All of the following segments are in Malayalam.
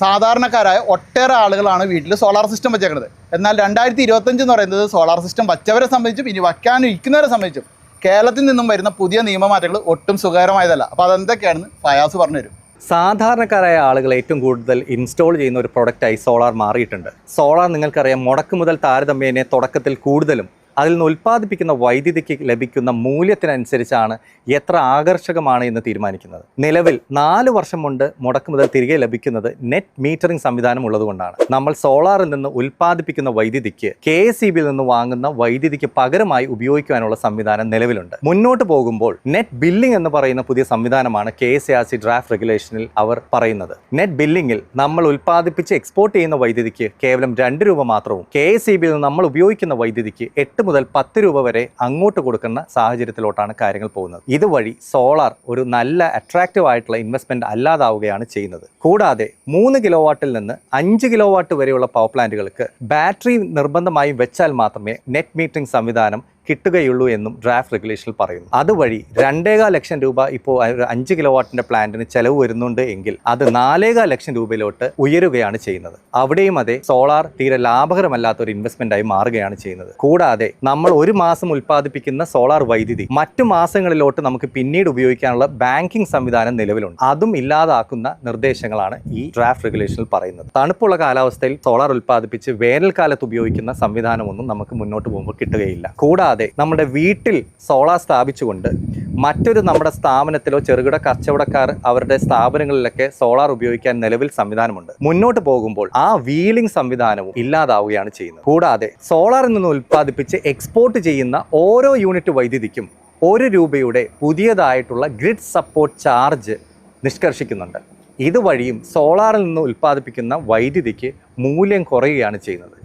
സാധാരണക്കാരായ ഒട്ടേറെ ആളുകളാണ് വീട്ടിൽ സോളാർ സിസ്റ്റം വെച്ചേക്കുന്നത്. എന്നാൽ രണ്ടായിരത്തി ഇരുപത്തഞ്ച് എന്ന് പറയുന്നത് സോളാർ സിസ്റ്റം വച്ചവരെ സംബന്ധിച്ചും ഇനി വയ്ക്കാനിരിക്കുന്നവരെ സംബന്ധിച്ചും കേരളത്തിൽ നിന്നും വരുന്ന പുതിയ നിയമമാറ്റങ്ങൾ ഒട്ടും സുഖകരമായതല്ല. അപ്പോൾ അതെന്തൊക്കെയാണെന്ന് ഫയാസ് പറഞ്ഞു തരും സാധാരണക്കാരായ ആളുകൾ ഏറ്റവും കൂടുതൽ ഇൻസ്റ്റാൾ ചെയ്യുന്ന ഒരു പ്രൊഡക്റ്റായി സോളാർ മാറിയിട്ടുണ്ട്. സോളാർ നിങ്ങൾക്കറിയാം മുടക്ക് മുതൽ താരതമ്യേനെ തുടക്കത്തിൽ കൂടുതലും അതിൽ നിന്ന് ഉൽപ്പാദിപ്പിക്കുന്ന വൈദ്യുതിക്ക് ലഭിക്കുന്ന മൂല്യത്തിനനുസരിച്ചാണ് എത്ര ആകർഷകമാണ് എന്ന് തീരുമാനിക്കുന്നത്. നിലവിൽ നാല് വർഷം കൊണ്ട് മുടക്ക് മുതൽ തിരികെ ലഭിക്കുന്നത് നെറ്റ് മീറ്ററിംഗ് സംവിധാനം ഉള്ളതുകൊണ്ടാണ്. നമ്മൾ സോളാറിൽ നിന്ന് ഉൽപ്പാദിപ്പിക്കുന്ന വൈദ്യുതിക്ക് കെ എസ് നിന്ന് വാങ്ങുന്ന വൈദ്യുതിക്ക് പകരമായി ഉപയോഗിക്കുവാനുള്ള സംവിധാനം നിലവിലുണ്ട്. മുന്നോട്ട് പോകുമ്പോൾ നെറ്റ് ബില്ലിംഗ് എന്ന് പറയുന്ന പുതിയ സംവിധാനമാണ് K S R C draft റെഗുലേഷനിൽ അവർ പറയുന്നത്. നെറ്റ് ബില്ലിംഗിൽ നമ്മൾ ഉൽപ്പാദിപ്പിച്ച് എക്സ്പോർട്ട് ചെയ്യുന്ന വൈദ്യുതിക്ക് കേവലം രണ്ട് രൂപ മാത്രവും കെ എസ് ഇ ബിയിൽ നിന്ന് നമ്മൾ ഉപയോഗിക്കുന്ന വൈദ്യുതിക്ക് എട്ട് മുതൽ പത്ത് രൂപ വരെ അങ്ങോട്ട് കൊടുക്കുന്ന സാഹചര്യത്തിലോട്ടാണ് കാര്യങ്ങൾ പോകുന്നത്. ഇതുവഴി സോളാർ ഒരു നല്ല അട്രാക്റ്റീവ് ആയിട്ടുള്ള ഇൻവെസ്റ്റ്മെന്റ് അല്ലാതാവുകയാണ് ചെയ്യുന്നത്. കൂടാതെ മൂന്ന് കിലോ വാട്ടിൽ നിന്ന് അഞ്ച് കിലോ വാട്ട് വരെയുള്ള പവർ പ്ലാന്റുകൾക്ക് ബാറ്ററി നിർബന്ധമായും വെച്ചാൽ മാത്രമേ നെറ്റ് മീറ്ററിംഗ് സംവിധാനം കിട്ടുകയുള്ളൂ എന്നും ഡ്രാഫ്റ്റ് റെഗുലേഷനിൽ പറയുന്നു. അതുവഴി രണ്ടേകാൽ ലക്ഷം രൂപ ഇപ്പോൾ അഞ്ച് കിലോ വാട്ടിന്റെ പ്ലാന്റിന് ചെലവ് വരുന്നുണ്ട് എങ്കിൽ അത് നാലേകാൽ ലക്ഷം രൂപയിലോട്ട് ഉയരുകയാണ് ചെയ്യുന്നത്. അവിടെയും അതെ സോളാർ തീരെ ലാഭകരമല്ലാത്ത ഒരു ഇൻവെസ്റ്റ്മെന്റ് ആയി മാറുകയാണ് ചെയ്യുന്നത്. കൂടാതെ നമ്മൾ ഒരു മാസം ഉൽപ്പാദിപ്പിക്കുന്ന സോളാർ വൈദ്യുതി മറ്റു മാസങ്ങളിലോട്ട് നമുക്ക് പിന്നീട് ഉപയോഗിക്കാനുള്ള ബാങ്കിംഗ് സംവിധാനം നിലവിലുണ്ട്. അതും ഇല്ലാതാക്കുന്ന നിർദ്ദേശങ്ങളാണ് ഈ ഡ്രാഫ്റ്റ് റെഗുലേഷനിൽ പറയുന്നത്. തണുപ്പുള്ള കാലാവസ്ഥയിൽ സോളാർ ഉൽപ്പാദിപ്പിച്ച് വേനൽക്കാലത്ത് ഉപയോഗിക്കുന്ന സംവിധാനമൊന്നും നമുക്ക് മുന്നോട്ട് പോകുമ്പോൾ കിട്ടുകയില്ല. കൂടാതെ നമ്മുടെ വീട്ടിൽ സോളാർ സ്ഥാപിച്ചുകൊണ്ട് മറ്റൊരു നമ്മുടെ സ്ഥാപനത്തിലോ ചെറുകിട കച്ചവടക്കാർ അവരുടെ സ്ഥാപനങ്ങളിലൊക്കെ സോളാർ ഉപയോഗിക്കാൻ നിലവിൽ സംവിധാനമുണ്ട്. മുന്നോട്ട് പോകുമ്പോൾ ആ വീലിംഗ് സംവിധാനവും ഇല്ലാതാവുകയാണ് ചെയ്യുന്നത്. കൂടാതെ സോളാറിൽ നിന്ന് ഉൽപ്പാദിപ്പിച്ച് എക്സ്പോർട്ട് ചെയ്യുന്ന ഓരോ യൂണിറ്റ് വൈദ്യുതിക്കും ഒരു രൂപയുടെ പുതിയതായിട്ടുള്ള ഗ്രിഡ് സപ്പോർട്ട് ചാർജ് നിഷ്കർഷിക്കുന്നുണ്ട്. ഇതുവഴിയും സോളാറിൽ നിന്ന് ഉൽപ്പാദിപ്പിക്കുന്ന വൈദ്യുതിക്ക് മൂല്യം കുറയുകയാണ് ചെയ്യുന്നത്.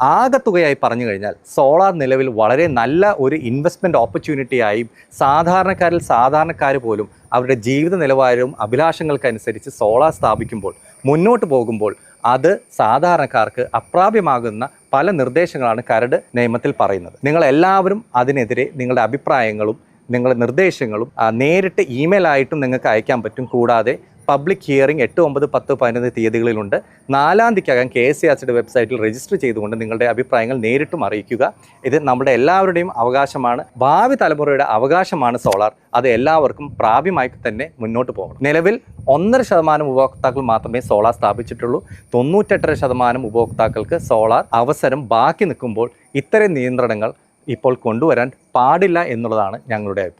ആകത്തുകയായി പറഞ്ഞു കഴിഞ്ഞാൽ സോളാർ നിലവിൽ വളരെ നല്ല ഒരു ഇൻവെസ്റ്റ്മെന്റ് ഓപ്പർച്യൂണിറ്റിയായും സാധാരണക്കാരിൽ സാധാരണക്കാർ പോലും അവരുടെ ജീവിത നിലവാരവും അഭിലാഷങ്ങൾക്കനുസരിച്ച് സോളാർ സ്ഥാപിക്കുമ്പോൾ മുന്നോട്ട് പോകുമ്പോൾ അത് സാധാരണക്കാർക്ക് അപ്രാപ്യമാകുന്ന പല നിർദ്ദേശങ്ങളാണ് കരട് നിയമത്തിൽ പറയുന്നത്. നിങ്ങൾ എല്ലാവരും അതിനെതിരെ നിങ്ങളുടെ അഭിപ്രായങ്ങളും നിങ്ങളുടെ നിർദ്ദേശങ്ങളും നേരിട്ട് ഇമെയിലായിട്ടും നിങ്ങൾക്ക് അയക്കാൻ പറ്റും. കൂടാതെ പബ്ലിക് ഹിയറിംഗ് എട്ട് ഒമ്പത് പത്ത് പതിനൊന്ന് തീയതികളിലുണ്ട്. നാലാം തീയതിക്കകം കെ എസ് സി ആർ സിയുടെ വെബ്സൈറ്റിൽ രജിസ്റ്റർ ചെയ്തുകൊണ്ട് നിങ്ങളുടെ അഭിപ്രായങ്ങൾ നേരിട്ടും അറിയിക്കുക. ഇത് നമ്മുടെ എല്ലാവരുടെയും അവകാശമാണ്. ഭാവി തലമുറയുടെ അവകാശമാണ് സോളാർ. അത് എല്ലാവർക്കും പ്രാപ്യമായി തന്നെ മുന്നോട്ട് പോകണം. നിലവിൽ ഒന്നര ശതമാനം ഉപഭോക്താക്കൾ മാത്രമേ സോളാർ സ്ഥാപിച്ചിട്ടുള്ളൂ. തൊണ്ണൂറ്റെട്ടര ശതമാനം ഉപഭോക്താക്കൾക്ക് സോളാർ അവസരം ബാക്കി നിൽക്കുമ്പോൾ ഇത്തരം നിയന്ത്രണങ്ങൾ ഇപ്പോൾ കൊണ്ടുവരാൻ പാടില്ല എന്നുള്ളതാണ് ഞങ്ങളുടെ അഭിപ്രായം.